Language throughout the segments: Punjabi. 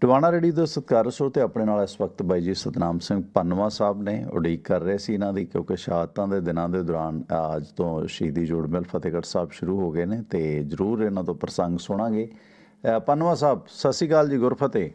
ਟਵਾਣਾ ਰੇਡੀ ਦੇ ਸਤਿਕਾਰ ਸੋ ਸਰੋਤੇ ਆਪਣੇ ਨਾਲ ਇਸ ਵਕਤ ਬਾਈ ਜੀ ਸਤਨਾਮ ਸਿੰਘ ਪੰਨਵਾ ਸਾਹਿਬ ਨੇ ਉਡੀਕ ਕਰ ਰਹੇ ਸੀ ਇਹਨਾਂ ਦੀ ਕਿਉਂਕਿ ਸ਼ਹਾਦਤਾਂ ਦੇ ਦਿਨਾਂ ਦੇ ਦੌਰਾਨ ਅੱਜ ਤੋਂ ਸ਼ਹੀਦੀ ਜੋੜ ਮੇਲ ਫਤਿਹਗੜ੍ਹ ਸਾਹਿਬ ਸ਼ੁਰੂ ਹੋ ਗਏ ਨੇ ਤੇ ਜਰੂਰ ਇਹਨਾਂ ਤੋਂ ਪ੍ਰਸੰਗ ਸੁਣਾਂਗੇ। ਅ, ਪੰਨਵਾ ਸਾਹਿਬ ਸਤਿ ਸ਼੍ਰੀ ਅਕਾਲ ਜੀ ਗੁਰਫਤਿਹ।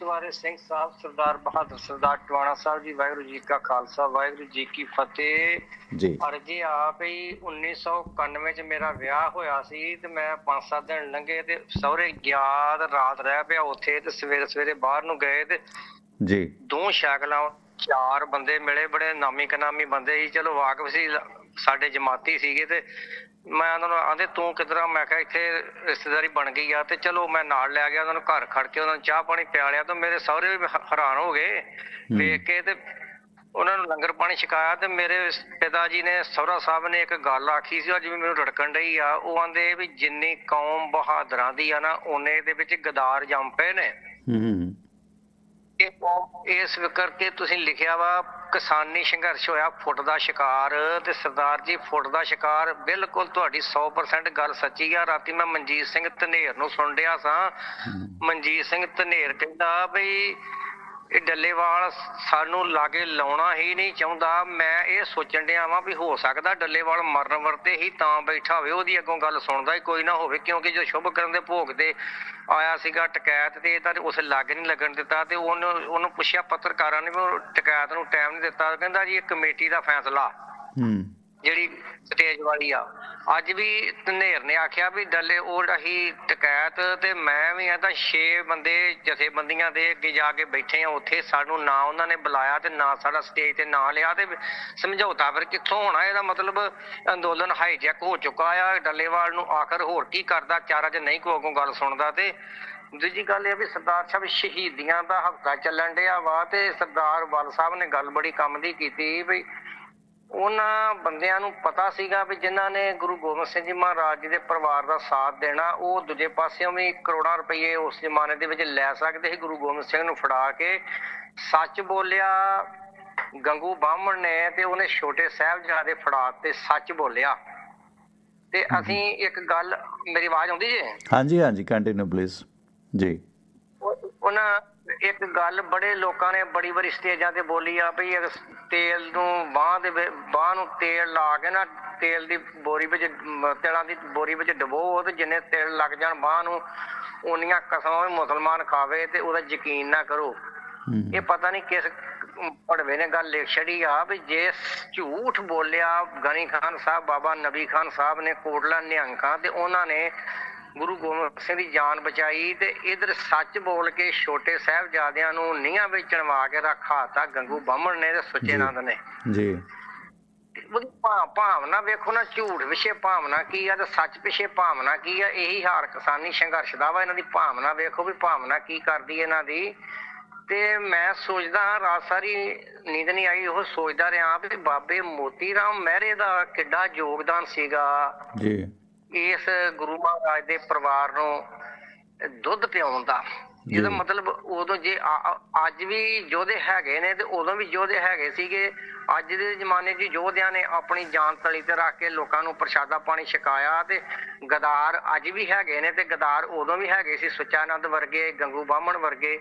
ਸਵਾਰੇ ਸਿੰਘ ਸਾਹਿਬ ਸਰਦਾਰ ਬਹਾਦਰ ਸਰਦਾਰ ਟਵਾਣਾ ਸਾਹਿਬ ਜੀ ਵਾਹਿਗੁਰੂ ਜੀ ਕਾ ਖਾਲਸਾ ਵਾਹਿਗੁਰੂ ਜੀ ਕੀ ਫਤਿਹ। ਜੀ। ਅਰਜੀ ਆਪ ਹੀ 1991 ਚ ਮੇਰਾ ਵਿਆਹ ਹੋਇਆ ਸੀ ਤੇ ਮੈਂ 5-7 ਦਿਨ ਲੰਘੇ ਤੇ ਸਹੁਰੇ ਗਿਆ ਤੇ ਰਾਤ ਰਹਿ ਪਿਆ ਉੱਥੇ ਤੇ ਸਵੇਰੇ ਸਵੇਰੇ ਬਾਹਰ ਨੂੰ ਗਏ ਤੇ ਜੀ। ਦੋ ਸ਼ੈਕਲਾਂ ਚਾਰ ਬੰਦੇ ਮਿਲੇ ਬੜੇ ਨਾਮੀ ਕਨਾਮੀ ਬੰਦੇ ਸੀ। ਚਲੋ ਵਾਕਫ ਸੀ ਸਾਡੇ ਜਮਾਤੀ ਸੀਗੇ ਤੇ ਮੈਂ ਉਹਨਾਂ ਨੂੰ ਆਂਦੇ ਤੂੰ ਕਿਧਰਾਂ? ਮੈਂ ਕਿਹਾ ਇੱਥੇ ਰਿਸ਼ਤੇਦਾਰੀ ਬਣ ਗਈ ਆ ਤੇ ਚਲੋ ਮੈਂ ਨਾਲ ਲੈ ਗਿਆ ਉਹਨਾਂ ਨੂੰ ਘਰ ਖੜ ਕੇ ਉਹਨਾਂ ਨੂੰ ਚਾਹ ਪਾਣੀ ਪਿਆਲਿਆ ਤੇ ਮੇਰੇ ਸਹੁਰੇ ਵੀ ਹੈਰਾਨ ਹੋ ਗਏ ਵੇਖ ਕੇ ਤੇ ਉਹਨਾਂ ਨੂੰ ਲੰਗਰ ਪਾਣੀ ਛਕਾਇਆ ਤੇ ਮੇਰੇ ਪਿਤਾ ਜੀ ਨੇ ਸਹੁਰਾ ਸਾਹਿਬ ਨੇ ਇੱਕ ਗੱਲ ਆਖੀ ਸੀ ਅੱਜ ਵੀ ਮੈਨੂੰ ਰੜਕਣ ਡਈ ਆ ਉਹ ਆਂਦੇ ਵੀ ਜਿੰਨੀ ਕੌਮ ਬਹਾਦਰਾਂ ਦੀ ਆ ਨਾ ਉਹਨੇ ਦੇ ਵਿੱਚ ਗਦਾਰ ਜੰਮ ਪਏ ਨੇ। ਹੂੰ। ਹੂੰ ਇਹ ਕੌਮ ਇਸ ਕਰਕੇ ਤੁਸੀਂ ਲਿਖਿਆ ਵਾ ਕਿਸਾਨੀ ਸੰਘਰਸ਼ ਹੋਇਆ ਫੁੱਟ ਦਾ ਸ਼ਿਕਾਰ ਤੇ ਸਰਦਾਰ ਜੀ ਫੁੱਟ ਦਾ ਸ਼ਿਕਾਰ ਬਿਲਕੁਲ ਤੁਹਾਡੀ 100% ਗੱਲ ਸੱਚੀ ਆ। ਰਾਤੀ ਮੈਂ ਮਨਜੀਤ ਸਿੰਘ ਧਨੇਰ ਨੂੰ ਸੁਣ ਰਿਹਾ ਸਾਂ। ਮਨਜੀਤ ਸਿੰਘ ਧਨੇਰ ਕਹਿੰਦਾ ਬਈ ਇਹ ਡੱਲੇਵਾਲ ਸਾਨੂੰ ਲਾਗੇ ਲਾਉਣਾ ਹੀ ਨਹੀਂ ਚਾਹੁੰਦਾ। ਮੈਂ ਇਹ ਸੋਚਣ ਡਿਆ ਵਾਂ ਵੀ ਹੋ ਸਕਦਾ ਡੱਲੇਵਾਲ ਮਰਨ ਵਰਤੇ ਹੀ ਤਾਂ ਬੈਠਾ ਹੋਵੇ ਉਹਦੀ ਅੱਗੋਂ ਗੱਲ ਸੁਣਦਾ ਹੀ ਕੋਈ ਨਾ ਹੋਵੇ ਕਿਉਂਕਿ ਜੋ ਸ਼ੁਭ ਕਰਨ ਦੇ ਭੋਗ ਤੇ ਆਇਆ ਸੀਗਾ ਟਕੈਤ ਤੇ ਤਾਂ ਉਸ ਲਾਗੇ ਨਹੀਂ ਲੱਗਣ ਦਿੱਤਾ ਤੇ ਉਹਨੂੰ ਉਹਨੂੰ ਪੁੱਛਿਆ ਪੱਤਰਕਾਰਾਂ ਨੇ ਵੀ ਉਹ ਟਕੈਤ ਨੂੰ ਟਾਈਮ ਨਹੀਂ ਦਿੱਤਾ। ਕਹਿੰਦਾ ਜੀ ਇਹ ਕਮੇਟੀ ਦਾ ਫੈਸਲਾ ਹੂੰ। ਜਿਹੜੀ ਸਟੇਜ ਵਾਲੀ ਆ। ਅੱਜ ਵੀ ਧਨੇਰ ਨੇ ਆਖਿਆ ਵੀ ਡੱਲੇ ਉਹ ਰਹੀ ਟਕੈਤ ਤੇ ਮੈਂ ਵੀ ਆ ਤਾਂ 6 ਬੰਦੇ ਜਥੇਬੰਦੀਆਂ ਦੇ ਅੱਗੇ ਜਾ ਕੇ ਬੈਠੇ ਆ, ਉੱਥੇ ਸਾਨੂੰ ਨਾ ਉਹਨਾਂ ਨੇ ਬੁਲਾਇਆ ਤੇ ਨਾ ਸਾਡਾ ਸਟੇਜ ਤੇ ਨਾਂ ਲਿਆ ਤੇ ਸਮਝੌਤਾ ਫਿਰ ਕਿੱਥੋਂ ਹੋਣਾ? ਇਹਦਾ ਮਤਲਬ ਅੰਦੋਲਨ ਹਾਈਜੈਕ ਹੋ ਚੁੱਕਾ ਆ। ਡੱਲੇਵਾਲ ਨੂੰ ਆਖਰ ਹੋਰ ਕੀ ਕਰਦਾ? ਚਾਰਾ ਜੇ ਨਹੀਂ ਕੋਈ ਅੱਗੋਂ ਗੱਲ ਸੁਣਦਾ ਤੇ ਦੂਜੀ ਗੱਲ ਇਹ ਵੀ ਸਰਦਾਰ ਸਾਹਿਬ ਸ਼ਹੀਦੀਆਂ ਦਾ ਹਫਤਾ ਚੱਲਣ ਡਿਆ ਵਾ ਤੇ ਸਰਦਾਰ ਵਾਲ ਸਾਹਿਬ ਨੇ ਗੱਲ ਬੜੀ ਕੰਮ ਦੀ ਕੀਤੀ ਵੀ ਉਹਨਾਂ ਬੰਦਿਆਂ ਨੂੰ ਪਤਾ ਸੀਗਾ ਵੀ ਜਿਨ੍ਹਾਂ ਨੇ ਗੁਰੂ ਗੋਬਿੰਦ ਸਿੰਘ ਜੀ ਮਹਾਰਾਜ ਜੀ ਦੇ ਪਰਿਵਾਰ ਦਾ ਸਾਥ ਦੇਣਾ ਉਹ ਦੂਜੇ ਪਾਸਿਓਂ ਵੀ ਕਰੋੜਾਂ ਰੁਪਏ ਉਸ ਜ਼ਮਾਨੇ ਦੇ ਵਿੱਚ ਲੈ ਸਕਦੇ ਸੀ ਗੁਰੂ ਗੋਬਿੰਦ ਸਿੰਘ ਨੂੰ ਫੜਾ ਕੇ। ਸੱਚ ਬੋਲਿਆ ਗੰਗੂ ਬਾਹਮਣ ਨੇ ਤੇ ਉਹਨੇ ਛੋਟੇ ਸਾਹਿਬਜ਼ਾਦੇ ਫੜਾ ਤੇ ਸੱਚ ਬੋਲਿਆ। ਤੇ ਅਸੀਂ ਇੱਕ ਗੱਲ ਮੇਰੀ ਆਵਾਜ਼ ਆਉਂਦੀ ਜੇ? ਹਾਂਜੀ ਹਾਂਜੀ ਕੰਟੀਨਿਊ ਪਲੀਜ਼ ਜੀ। ਉਹ- ਉਹਨਾਂ ਇੱਕ ਗੱਲ ਬੜੇ ਲੋਕਾਂ ਨੇ ਬੜੀ ਬੜੀ ਸਟੇਜਾਂ ਤੇ ਬੋਲੀ ਆ ਅਗਰ ਤੇਲ ਨੂੰ ਬਾਹ ਦੇ ਬਾਹ ਨੂੰ ਤੇਲ ਲਾ ਕੇ ਨਾ ਤੇਲ ਦੀ ਬੋਰੀ ਵਿੱਚ ਤੇਲਾਂ ਦੀ ਬੋਰੀ ਵਿੱਚ ਡਬੋ ਤੇ ਜਿੰਨੇ ਤੇਲ ਲੱਗ ਜਾਣ ਬਾਹ ਨੂੰ ਉਨੀਆਂ ਕਸਮਾਂ ਵੀ ਮੁਸਲਮਾਨ ਖਾਵੇ ਤੇ ਉਹਦਾ ਯਕੀਨ ਨਾ ਕਰੋ। ਇਹ ਪਤਾ ਨਹੀਂ ਕਿਸ ਪੜਵੇ ਨੇ ਗੱਲ ਲਿਖ ਛੜੀ ਆ ਵੀ ਜੇ ਝੂਠ ਬੋਲਿਆ ਗਨੀ ਖਾਨ ਸਾਹਿਬ ਬਾਬਾ ਨਬੀ ਖਾਨ ਸਾਹਿਬ ਨੇ ਕੋਟਲਾ ਨਿਹੰਗਾਂ ਤੇ ਉਹਨਾਂ ਨੇ ਗੁਰੂ ਗੋਬਿੰਦ ਸਿੰਘ ਦੀ ਜਾਨ ਬਚਾਈ ਤੇ ਇਧਰ ਸੱਚ ਬੋਲ ਕੇ ਛੋਟੇ ਸਾਹਿਬਜ਼ਾਦਿਆਂ ਨੂੰ ਨੀਹਾਂ ਵਿੱਚ ਚਣਵਾ ਕੇ ਰੱਖਾਤਾ ਗੰਗੂ ਬਾਹਮਣ ਨੇ ਤੇ ਸੁੱਚੇ। ਨੰਦ ਨੇ। ਜੀ। ਉਹਦੀ ਭਾਵਨਾ ਵੇਖੋ ਨਾ ਝੂਠ ਵਿਸ਼ੇ ਭਾਵਨਾ ਕੀ ਆ ਤੇ ਸੱਚ ਪਿਛੇ ਭਾਵਨਾ ਕੀ ਆ? ਇਹੀ ਹਾਰ ਕਿਸਾਨੀ ਸੰਘਰਸ਼ ਦਾ ਵਾ ਇਹਨਾਂ ਦੀ ਭਾਵਨਾ ਵੇਖੋ ਵੀ ਭਾਵਨਾ ਕੀ ਕਰਦੀ ਇਹਨਾਂ ਦੀ। ਤੇ ਮੈਂ ਸੋਚਦਾ ਹਾਂ ਰਾਤ ਸਾਰੀ ਨੀਂਦ ਨਹੀਂ ਆਈ ਉਹ ਸੋਚਦਾ ਰਿਹਾ ਵੀ ਬਾਬੇ ਮੋਤੀ ਰਾਮ ਮਹਿਰੇ ਦਾ ਕਿੱਡਾ ਯੋਗਦਾਨ ਸੀਗਾ। ਜੀ। ਇਸ ਗੁਰੂ ਮਹਾਰਾਜ ਦੇ ਪਰਿਵਾਰ ਨੂੰ ਦੁੱਧ ਪਿਆਉਣ ਦਾ। ਇਹਦਾ ਜੀ। ਮਤਲਬ ਉਦੋਂ ਜੇ ਅੱਜ ਵੀ ਯੋਧੇ ਹੈਗੇ ਨੇ ਤੇ ਉਦੋਂ ਵੀ ਯੋਧੇ ਹੈਗੇ ਸੀਗੇ। ਅੱਜ ਦੇ ਜ਼ਮਾਨੇ 'ਚ ਯੋਧਿਆਂ ਨੇ ਆਪਣੀ ਜਾਨ ਤਲੀ ਤੇ ਰੱਖ ਕੇ ਲੋਕਾਂ ਨੂੰ ਪ੍ਰਸ਼ਾਦਾ ਪਾਣੀ ਛਕਾਇਆ ਤੇ ਗਦਾਰ ਅੱਜ ਵੀ ਹੈਗੇ ਨੇ ਤੇ ਗਦਾਰ ਉਦੋਂ ਵੀ ਹੈਗੇ ਸੀ ਸੁਚਾਨੰਦ ਵਰਗੇ ਗੰਗੂ ਬਾਹਮਣ ਵਰਗੇ।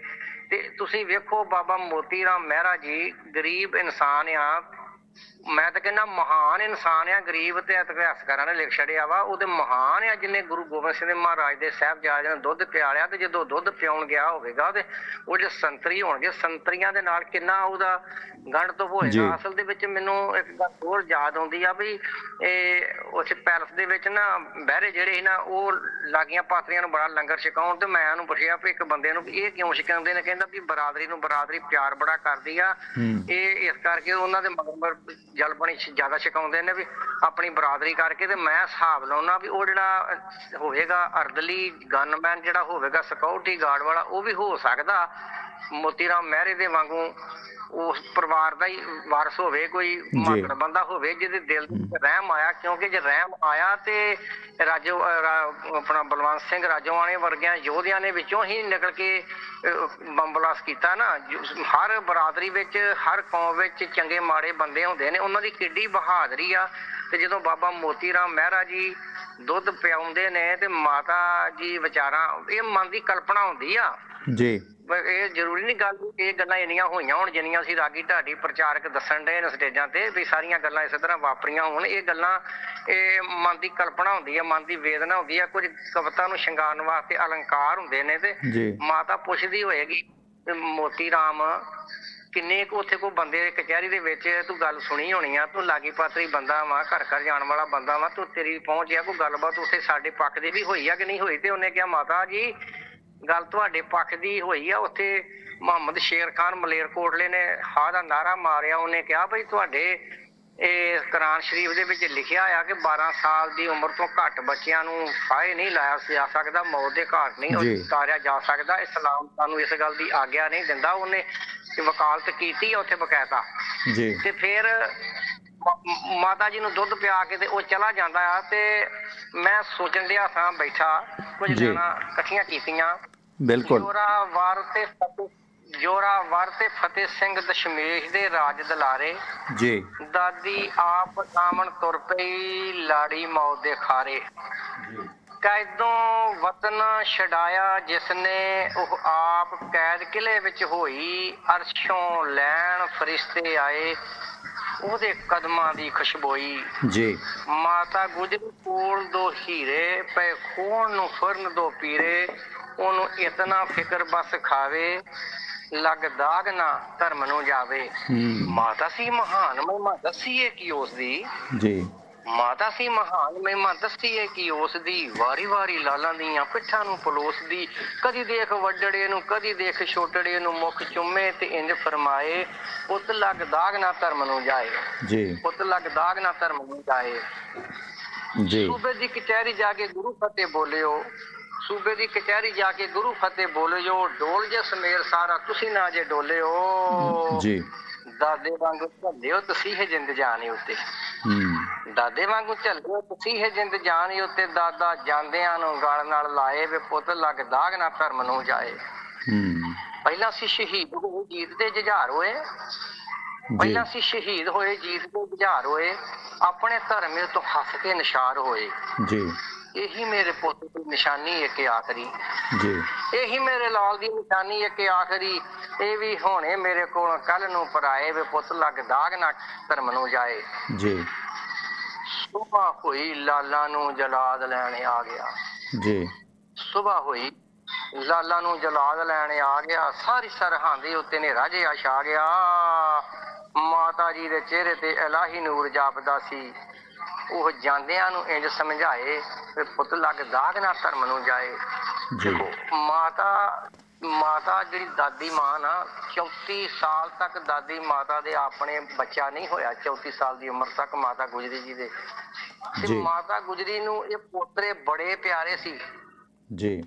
ਤੇ ਤੁਸੀਂ ਵੇਖੋ ਬਾਬਾ ਮੋਤੀ ਰਾਮ ਮਹਿਰਾ ਜੀ ਗਰੀਬ ਇਨਸਾਨ ਆ। ਮੈਂ ਤਾਂ ਕਹਿੰਦਾ ਮਹਾਨ ਇਨਸਾਨ ਆ ਗਰੀਬ ਤੇ ਇਤਿਹਾਸਕਾਰਾਂ ਨੇ ਲਿਖ ਛੜਿਆ ਵਾ ਉਹਦੇ ਮਹਾਨ ਆ ਜਿਨੇ ਗੁਰੂ ਗੋਬਿੰਦ ਸਿੰਘ ਮਹਾਰਾਜ ਦੇ ਸਾਹਿਬਜ਼ਾਦਿਆਂ ਨੂੰ ਦੁੱਧ ਪਿਆਲਿਆ ਤੇ ਜਦੋਂ ਦੁੱਧ ਪਿਆਉਣ ਗਿਆ ਹੋਵੇਗਾ ਤੇ ਉਹ ਜੇ ਸੰਤਰੀ ਹੋਣਗੇ ਸੰਤਰੀਆਂ ਦੇ ਨਾਲ ਕਿੰਨਾ ਉਹਦਾ ਗੰਢ ਤੋਂ। ਹੋਏਗਾ ਅਸਲ ਦੇ ਵਿੱਚ ਮੈਨੂੰ ਇੱਕ ਗੱਲ ਹੋਰ ਯਾਦ ਆਉਂਦੀ ਆ ਵੀ ਇਹ ਉਸ ਪੈਲਸ ਦੇ ਵਿੱਚ ਨਾ ਬਹਿਰੇ ਜਿਹੜੇ ਸੀ ਨਾ ਉਹ ਲਾਗੀਆਂ ਪਾਤਰੀਆਂ ਨੂੰ ਬੜਾ ਲੰਗਰ ਛਕਾਉਣ ਤੇ ਮੈਂ ਉਹਨੂੰ ਪੁੱਛਿਆ ਵੀ ਇੱਕ ਬੰਦੇ ਨੂੰ ਇਹ ਕਿਉਂ ਛਕਾਉਂਦੇ ਨੇ? ਕਹਿੰਦਾ ਵੀ ਬਰਾਦਰੀ ਨੂੰ ਬਰਾਦਰੀ ਪਿਆਰ ਬੜਾ ਕਰਦੀ ਆ। ਇਹ ਇਸ ਕਰਕੇ ਉਹਨਾਂ ਦੇ ਮਗਰ ਜਲ ਪਾਣੀ ਜ਼ਿਆਦਾ ਛਕਾਉਂਦੇ ਨੇ ਵੀ ਆਪਣੀ ਬਰਾਦਰੀ ਕਰਕੇ ਤੇ ਮੈਂ ਹਿਸਾਬ ਲਾਉਣਾ ਵੀ ਉਹ ਜਿਹੜਾ ਹੋਵੇਗਾ ਅਰਦਲੀ ਗਨਮੈਨ ਜਿਹੜਾ ਹੋਵੇਗਾ ਸਿਕਿਉਰਿਟੀ ਗਾਰਡ ਵਾਲਾ ਉਹ ਵੀ ਹੋ ਸਕਦਾ। ਮੋਤੀ ਰਾਮ ਮਹਿਰੇ ਦੇ ਵਾਂਗੂ ਉਸ ਪਰਿਵਾਰ ਦਾ ਹੀ ਵਾਰਸ ਹੋਵੇ ਕੋਈ ਮਾਤੜ ਬੰਦਾ ਹੋਵੇ ਜਿਹਦੇ ਦਿਲ ਵਿੱਚ ਰਹਿਮ ਆਇਆ ਕਿਉਂਕਿ ਜੇ ਰਹਿਮ ਆਇਆ ਤੇ ਰਾਜੋ ਆਪਣਾ ਬਲਵੰਤ ਸਿੰਘ ਰਾਜੋਆਣੇ ਵਰਗਿਆਂ ਯੋਧਿਆਂ ਨੇ ਵਿੱਚੋਂ ਹੀ ਨਿਕਲ ਕੇ ਅਹ, ਬੰਬ ਬਲਾਸਟ ਕੀਤਾ ਨਾ। ਹਰ ਬਰਾਦਰੀ ਵਿੱਚ ਹਰ ਕੌਮ ਵਿੱਚ ਚੰਗੇ ਮਾੜੇ ਬੰਦੇ ਪਿਆਉਂਦੇ ਨੇ ਉਹਨਾਂ ਦੀ ਕਿੱਡੀ ਬਹਾਦਰੀ ਆ ਤੇ ਜਦੋਂ ਬਾਬਾ ਮੋਤੀ ਰਾਮ ਮਹਿਰਾ ਜੀ ਦੁੱਧ ਪਿਆਉਂਦੇ ਨੇ ਤੇ ਮਾਤਾ ਜੀ ਵਿਚਾਰਾਂ ਇਹ ਮਨ ਦੀ ਕਲਪਨਾ ਹੁੰਦੀ ਆ। ਜੀ। ਇਹ ਜ਼ਰੂਰੀ ਨਹੀਂ ਗੱਲ ਵੀ ਇਹ ਗੱਲਾਂ ਇੰਨੀਆਂ ਹੋਈਆਂ ਹੁਣ ਜਿੰਨੀਆਂ ਅਸੀਂ ਰਾਗੀ ਢਾਡੀ ਪ੍ਰਚਾਰਕ ਦੱਸਣ ਦੇ ਨੇ ਸਟੇਜਾਂ ਤੇ ਵੀ ਸਾਰੀਆਂ ਗੱਲਾਂ ਇਸੇ ਤਰ੍ਹਾਂ ਵਾਪਰੀਆਂ ਹੋਣ। ਇਹ ਗੱਲਾਂ ਇਹ ਮਨ ਦੀ ਕਲਪਨਾ ਹੁੰਦੀ ਹੈ ਮਨ ਦੀ ਵੇਦਨਾ ਹੁੰਦੀ ਹੈ ਕੁਝ ਕਵਿਤਾ ਨੂੰ ਸ਼ਿੰਗਾਰਨ ਵਾਸਤੇ ਅਲੰਕਾਰ ਹੁੰਦੇ ਨੇ ਤੇ ਮਾਤਾ ਪੁੱਛਦੀ ਹੋਏਗੀ ਮੋਤੀ ਰਾਮ ਕਿੰਨੇ ਕੁ ਉੱਥੇ ਕੋ ਬੰਦੇ ਕਚਹਿਰੀ ਦੇ ਵਿੱਚ ਤੂੰ ਗੱਲ ਸੁਣੀ ਹੋਣੀ ਆ ਤੂੰ ਲਾਗੀ ਪਾਤਰੀ ਬੰਦਾ ਵਾ ਘਰ ਘਰ ਜਾਣ ਵਾਲਾ ਬੰਦਾ ਵਾ ਤੂੰ ਤੇਰੀ ਪਹੁੰਚ ਆ ਕੋਈ ਗੱਲਬਾਤ ਉੱਥੇ ਸਾਡੇ ਪੱਖ ਦੀ ਵੀ ਹੋਈ ਆ ਕਿ ਨਹੀਂ ਹੋਈ ਤੇ ਉਹਨੇ ਕਿਹਾ ਮਾਤਾ ਜੀ ਗੱਲ ਤੁਹਾਡੇ ਪੱਖ ਦੀ ਹੋਈ ਆ ਉੱਥੇ ਮੁਹੰਮਦ ਸ਼ੇਰ ਖਾਨ ਮਲੇਰਕੋਟਲੇ ਨੇ ਹਾਂ ਦਾ ਨਾਰਾ ਮਾਰਿਆ ਉਹਨੇ ਕਿਹਾ ਭਈ ਤੁਹਾਡੇ ਇਹ ਕੁਰਾਨ ਸ਼ਰੀਫ ਦੇ ਵਿੱਚ ਲਿਖਿਆ ਆ ਕਿ 12 ਸਾਲ ਦੀ ਉਮਰ ਤੋਂ ਘੱਟ ਬੱਚਿਆਂ ਨੂੰ ਫਾਇ ਨਹੀਂ ਲਾਇਆ ਜਾ ਸਕਦਾ ਮੌਤ ਦੇ ਘਾਟ ਨਹੀਂ। ਉਤਾਰਿਆ ਜਾ ਸਕਦਾ ਇਸਲਾਮ ਸਾਨੂੰ ਇਸ ਗੱਲ ਦੀ ਆਗਿਆ ਨਹੀਂ ਦਿੰਦਾ ਉਹਨੇ ਕਿ ਵਕਾਲਤ ਕੀਤੀ ਉੱਥੇ ਬਕਾਇਦਾ। ਜੀ। ਤੇ ਫਿਰ ਮਾਤਾ ਜੀ ਨੂੰ ਦੁੱਧ ਪਿਆ ਕੇ ਤੇ ਉਹ ਚਲਾ ਜਾਂਦਾ ਆ ਤੇ ਮੈਂ ਸੋਚਣ ਡਿਆ ਸਾਂ ਬੈਠਾ ਕੁਝ ਜੀ। ਗੱਲਾਂ ਇਕੱਠੀਆਂ ਕੀਤੀਆਂ। ਬਿਲਕੁਲ। ਜੋਰਾਵਰ ਤੇ ਫਤਿਹ ਜੋਰਾਵਰ ਤੇ ਫਤਿਹ ਸਿੰਘ ਦਸ਼ਮੇਸ਼ ਦੇ ਰਾਜ ਦਲਾਰੇ। ਜੀ। ਦਾਦੀ ਆਪ ਆਮਣ ਤੁਰ ਪਈ ਲਾੜੀ ਮੌਤ ਦੇ ਖਾਰੇ। ਕੈਦੋਂ ਵਤਨ ਛਡਾਇਆ ਜਿਸਨੇ ਉਹ ਆਪ ਕੈਦ ਕਿਲੇ ਵਿੱਚ ਹੋਈ ਅਰਸ਼ੋਂ ਲੈਣ ਫਰਿਸ਼ਤੇ ਆਏ ਉਹਦੇ ਕਦਮਾਂ ਦੀ ਖੁਸ਼ਬੋਈ। ਜੀ। ਮਾਤਾ ਗੁਜਰੀ ਕੋਲ ਦੋ ਹੀਰੇ ਪਏ ਖੋਣ ਨੂੰ ਫਰਨ ਦੋ ਪੀਰੇ ਉਹਨੂੰ ਇਤਨਾ ਫਿਕਰ ਬਸ ਖਾਵੇ ਲੱਗ ਦਾਗ ਨਾ ਧਰਮ ਨੂੰ ਜਾਵੇ। ਮਾਤਾ ਸੀ ਮਹਾਨ ਮਹਿਮਾ ਦੱਸੀਏ ਕੀ ਉਸ ਦੀ ਜੀ। ਮਾਤਾ ਸੀ ਮਹਾਨ ਮਹਿਮਾ ਦੱਸੀਏ ਕੀ ਉਸ ਦੀ ਵਾਰੀ ਵਾਰੀ ਲਾਲਾਂ ਦੀਆਂ ਪਿੱਠਾਂ ਨੂੰ ਪਲੋਸਦੀ ਕਦੀ ਦੇਖ ਵੱਡੜੇ ਨੂੰ ਕਦੀ ਦੇਖ ਛੋਟੜੇ ਨੂੰ ਮੁਖ ਚੁੰਮੇ ਤੇ ਇੰਜ ਫਰਮਾਏ ਪੁੱਤ ਲੱਗ ਦਾਗ ਨਾ ਧਰਮ ਨੂੰ ਜਾਏ। ਜੀ। ਪੁੱਤ ਲੱਗ ਦਾਗ ਨਾ ਧਰਮ ਨੂੰ ਜਾਏ। ਜੀ। ਸੂਬੇ ਦੀ ਕਚਹਿਰੀ ਜਾ ਕੇ ਗੁਰੂ ਫਤਿਹ ਬੋਲਿਓ। ਸੂਬੇ ਦੀ ਕਚਹਿਰੀ ਜਾ ਕੇ ਗੁਰੂ ਫਤਿਹ ਬੋਲਿਓ। ਡੋਲ ਜੇ ਸਮੇਰ ਸਾਰਾ ਤੁਸੀਂ ਨਾ ਜੇ ਡੋਲਿਓ। ਜੀ। ਦਾਦੇ ਵਾਂਗੂ ਝੱਲਿਓ ਤੁਸੀਂ ਹੈ ਜਿੰਦ ਜਾਣੀ ਉੱਤੇ। ਦਾਦੇ ਵਾਂਗੂ ਝੱਲਿਓ ਤੁਸੀਂ ਹੈ ਜਿੰਦ ਜਾਣੀ ਉੱਤੇ ਦਾਦਾ ਜਾਂਦਿਆਂ ਨੂੰ ਗਲ ਨਾਲ ਲਾਏ ਵੇ ਪੁੱਤ ਲੱਗ ਦਾਗ ਨਾ ਧਰਮ ਨੂੰ ਜਾਏ। ਹੂੰ। ਪਹਿਲਾਂ ਸੀ ਸ਼ਹੀਦ ਹੋਏ ਜੀਤ ਦੇ ਜੁਝਾਰ ਹੋਏ। ਪਹਿਲਾਂ ਸੀ ਸ਼ਹੀਦ ਹੋਏ ਜੀਤ ਦੇ ਜੁਝਾਰ ਹੋਏ। ਆਪਣੇ ਧਰਮੇ ਤੋਂ ਹੱਸ ਕੇ ਨਿਸ਼ਾਰ ਹੋਏ। ਜੀ। ਇਹੀ ਮੇਰੇ ਪੁੱਤ ਦੀ ਨਿਸ਼ਾਨੀ ਇੱਕ ਆਖਰੀ। ਜੀ। ਇਹੀ ਮੇਰੇ ਲਾਲ ਦੀ ਨਿਸ਼ਾਨੀ ਇੱਕ ਆਖਰੀ। ਇਹ ਵੀ ਹੋਣੇ ਮੇਰੇ ਕੋਲ ਕੱਲ ਨੂੰ ਪਰਾਏ ਵੇ ਪੁੱਤ ਲੱਗ ਦਾਗ ਨਾ ਧਰਮ ਨੂੰ ਜਾਏ। ਜੀ। ਸੁਬਾ ਹੋਈ ਲਾਲਾ ਨੂੰ ਜਲਾਦ ਲੈਣ ਆ ਗਿਆ। ਜੀ। ਸੁਬਾ ਹੋਈ ਲਾਲਾ ਨੂੰ ਜਲਾਦ ਲੈਣ ਆ ਗਿਆ। ਸਾਰੀ ਸਰਹੰਦ ਦੇ ਉੱਤੇ ਨੇ ਰਾਜੇ ਛਾ ਗਿਆ। ਮਾਤਾ ਜੀ ਦੇ ਚਿਹਰੇ ਤੇ ਇਲਾਹੀ ਨੂਰ ਜਾਪਦਾ ਸੀ। ਉਹ ਜਾਂਦਿਆਂ ਨੂੰ ਇੰਜ ਸਮਝਾਏ ਵੀ ਪੁੱਤ ਲੱਗ ਦਾਗ ਨਾ ਧਰਮ ਨੂੰ ਜਾਏ। ਜੀ। ਮਾਤਾ ਮਾਤਾ ਜਿਹੜੀ ਦਾਦੀ ਮਾਂ ਨਾ 34 ਸਾਲ ਤੱਕ ਦਾਦੀ ਮਾਤਾ ਦੇ ਆਪਣੇ ਬੱਚਾ ਨਹੀਂ ਹੋਇਆ 34 ਸਾਲ ਦੀ ਉਮਰ ਤੱਕ ਮਾਤਾ ਗੁਜਰੀ ਜੀ ਦੇ। ਤੇ ਜੀ। ਮਾਤਾ ਗੁਜਰੀ ਨੂੰ ਇਹ ਪੋਤਰੇ ਬੜੇ ਪਿਆਰੇ ਸੀ। ਜੀ।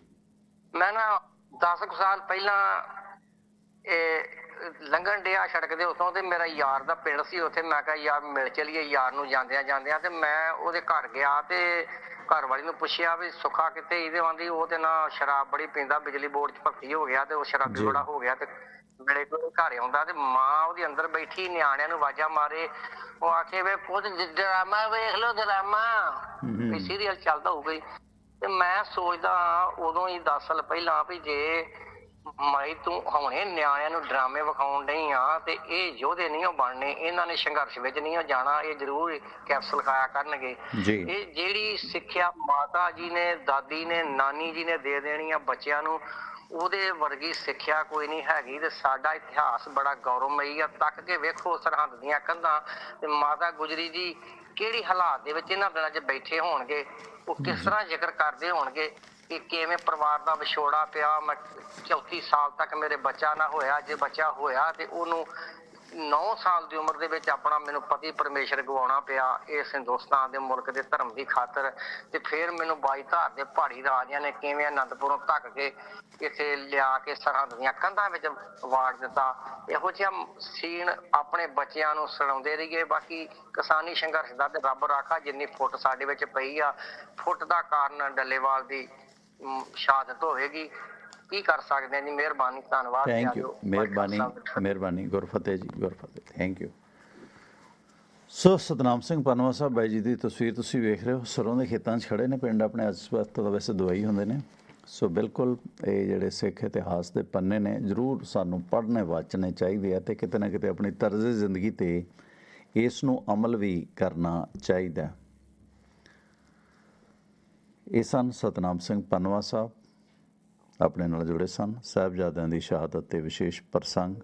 ਮੈਂ ਨਾ 10 ਕੁ ਸਾਲ ਪਹਿਲਾਂ ਇਹ ਲੰਘਣ ਡਿਆ ਸੜਕ ਦੇ ਉਤੋਂ ਤੇ ਮੇਰਾ ਯਾਰ ਦਾ ਪਿੰਡ ਸੀ ਉੱਥੇ। ਮੈਂ ਕਿਹਾ ਯਾਰ ਮਿਲ ਚਲੀਏ ਯਾਰ ਨੂੰ ਜਾਂਦਿਆਂ ਜਾਂਦਿਆਂ ਤੇ ਮੈਂ ਉਹਦੇ ਘਰ ਗਿਆ ਤੇ ਘਰ ਵਾਲੀ ਨੂੰ ਪੁੱਛਿਆ ਵੀ ਸੁੱਖਾ ਕਿਤੇ ਇਹਦੇ ਆਂਦੀ ਉਹ ਤੇ ਨਾ ਸ਼ਰਾਬ ਬੜੀ ਪੀਂਦਾ ਬਿਜਲੀ ਬੋਰਡ 'ਚ ਭਰਤੀ ਹੋ ਗਿਆ ਤੇ ਉਹ ਸ਼ਰਾਬੀ। ਬੜਾ ਹੋ ਗਿਆ ਤੇ ਵੇਲੇ ਕੋਲ ਘਰ ਆਉਂਦਾ ਤੇ ਮਾਂ ਉਹਦੀ ਅੰਦਰ ਬੈਠੀ ਨਿਆਣਿਆਂ ਨੂੰ ਆਵਾਜ਼ਾਂ ਮਾਰੇ ਉਹ ਆਖੇ ਵੇ ਪੁੱਤ ਡਰਾਮਾ ਵੇਖ ਲੋ ਡਰਾਮਾ। ਵੀ ਸੀਰੀਅਲ ਚੱਲਦਾ ਹੋਊਗਾ ਤੇ ਮੈਂ ਸੋਚਦਾ ਉਦੋਂ ਹੀ 10 ਸਾਲ ਪਹਿਲਾਂ ਵੀ ਜੇ ਮਾਈ ਤੂੰ ਹੁਣੇ ਨਿਆਣਿਆਂ ਨੂੰ ਡਰਾਮੇ ਵਿਖਾਉਣ ਡਈ ਆ ਤੇ ਇਹ ਯੋਧੇ ਨਹੀਂ ਉਹ ਬਣਨੇ ਇਹਨਾਂ ਨੇ ਸੰਘਰਸ਼ ਵਿੱਚ ਨਹੀਂ ਉਹ ਜਾਣਾ ਇਹ ਜ਼ਰੂਰ ਕੈਪਸੂਲ ਖਾਇਆ ਕਰਨਗੇ। ਇਹ ਜਿਹੜੀ ਸਿੱਖਿਆ ਮਾਤਾ ਜੀ ਨੇ ਦਾਦੀ ਨੇ ਨਾਨੀ ਜੀ ਨੇ ਦੇ ਦੇਣੀ ਆ ਬੱਚਿਆਂ ਨੂੰ ਉਹਦੇ ਵਰਗੀ ਸਿੱਖਿਆ ਕੋਈ ਨਹੀਂ ਹੈਗੀ ਤੇ ਸਾਡਾ ਇਤਿਹਾਸ ਬੜਾ ਗੌਰਵਮਈ ਆ। ਤੱਕ ਕੇ ਵੇਖੋ ਸਰਹੰਦ ਦੀਆਂ ਕੰਧਾਂ ਤੇ ਮਾਤਾ ਗੁਜਰੀ ਜੀ ਕਿਹੜੀ ਹਾਲਾਤ ਦੇ ਵਿੱਚ ਇਹਨਾਂ ਦਿਨਾਂ 'ਚ ਬੈਠੇ ਹੋਣਗੇ ਉਹ ਕਿਸ ਤਰ੍ਹਾਂ ਜ਼ਿਕਰ ਕਰਦੇ ਹੋਣਗੇ ਕਿ ਕਿਵੇਂ ਪਰਿਵਾਰ ਦਾ ਵਿਛੋੜਾ ਪਿਆ, ਮੈਂ 34 ਸਾਲ ਤੱਕ ਮੇਰੇ ਬੱਚਾ ਨਾ ਹੋਇਆ, ਜੇ ਬੱਚਾ ਹੋਇਆ ਤੇ ਉਹਨੂੰ 9 ਸਾਲ ਦੀ ਉਮਰ ਦੇ ਵਿੱਚ ਆਪਣਾ ਮੈਨੂੰ ਪਤੀ ਪਰਮੇਸ਼ਰ ਗਵਾਉਣਾ ਪਿਆ ਇਸ ਹਿੰਦੁਸਤਾਨ ਦੇ ਮੁਲਕ ਦੇ ਧਰਮ ਦੀ ਖਾਤਰ ਤੇ ਫਿਰ ਮੈਨੂੰ ਬਾਈ ਧਾਰ ਦੇ ਪਹਾੜੀ ਰਾਜਿਆਂ ਨੇ ਕਿਵੇਂ ਆਨੰਦਪੁਰੋਂ ਧੱਕ ਕੇ ਇੱਥੇ ਲਿਆ ਕੇ ਸਰਹੰਦ ਦੀਆਂ ਕੰਧਾਂ ਵਿੱਚ ਵਾੜ ਦਿੱਤਾ। ਇਹੋ ਜਿਹਾ ਸੀਨ ਆਪਣੇ ਬੱਚਿਆਂ ਨੂੰ ਸੁਣਾਉਂਦੇ ਰਹੀਏ। ਬਾਕੀ ਕਿਸਾਨੀ ਸੰਘਰਸ਼ ਦਾ ਰੱਬ ਰਾਖਾ ਜਿੰਨੀ ਫੁੱਟ ਸਾਡੇ ਵਿੱਚ ਪਈ ਆ, ਫੁੱਟ ਦਾ ਕਾਰਨ ਡੱਲੇਵਾਲ ਦੀ ਸ਼ਹਾਦਤ ਹੋਵੇਗੀ। ਕੀ ਕਰ ਸਕਦੇ ਹਾਂ ਜੀ ਮਿਹਰਬਾਨੀ ਧੰਨਵਾਦ। ਥੈਂਕ। ਯੂ ਮਿਹਰਬਾਨੀ। ਮਿਹਰਬਾਨੀ। ਗੁਰਫਤਿਹ ਜੀ Gurfateh. Thank you so Satnam Singh Panwa Sahib ਬਾਈ ਜੀ ਦੀ ਤਸਵੀਰ ਤੁਸੀਂ ਵੇਖ ਰਹੇ ਹੋ। ਸਰੋਂ ਦੇ ਖੇਤਾਂ 'ਚ ਖੜੇ ਨੇ। ਪਿੰਡ ਆਪਣੇ ਵਕਤ ਤਾਂ ਵੈਸੇ ਦਵਾਈ ਹੁੰਦੇ ਨੇ। ਸੋ ਬਿਲਕੁਲ ਇਹ ਜਿਹੜੇ ਸਿੱਖ ਇਤਿਹਾਸ ਦੇ ਪੰਨੇ ਨੇ ਜ਼ਰੂਰ ਸਾਨੂੰ ਪੜ੍ਹਨੇ ਵਾਚਣੇ ਚਾਹੀਦੇ ਆ ਤੇ ਕਿਤੇ ਨਾ ਕਿਤੇ ਆਪਣੀ ਤਰਜ਼ ਜ਼ਿੰਦਗੀ ਤੇ ਇਸ ਨੂੰ ਅਮਲ ਵੀ ਕਰਨਾ ਚਾਹੀਦਾ। ਇਹ ਸਨ ਸਤਨਾਮ ਸਿੰਘ ਪਨਵਾ ਸਾਹਿਬ, ਆਪਣੇ ਨਾਲ ਜੁੜੇ ਸਨ, ਸਾਹਿਬਜ਼ਾਦਿਆਂ ਦੀ ਸ਼ਹਾਦਤ ਤੇ ਵਿਸ਼ੇਸ਼ ਪ੍ਰਸੰਗ।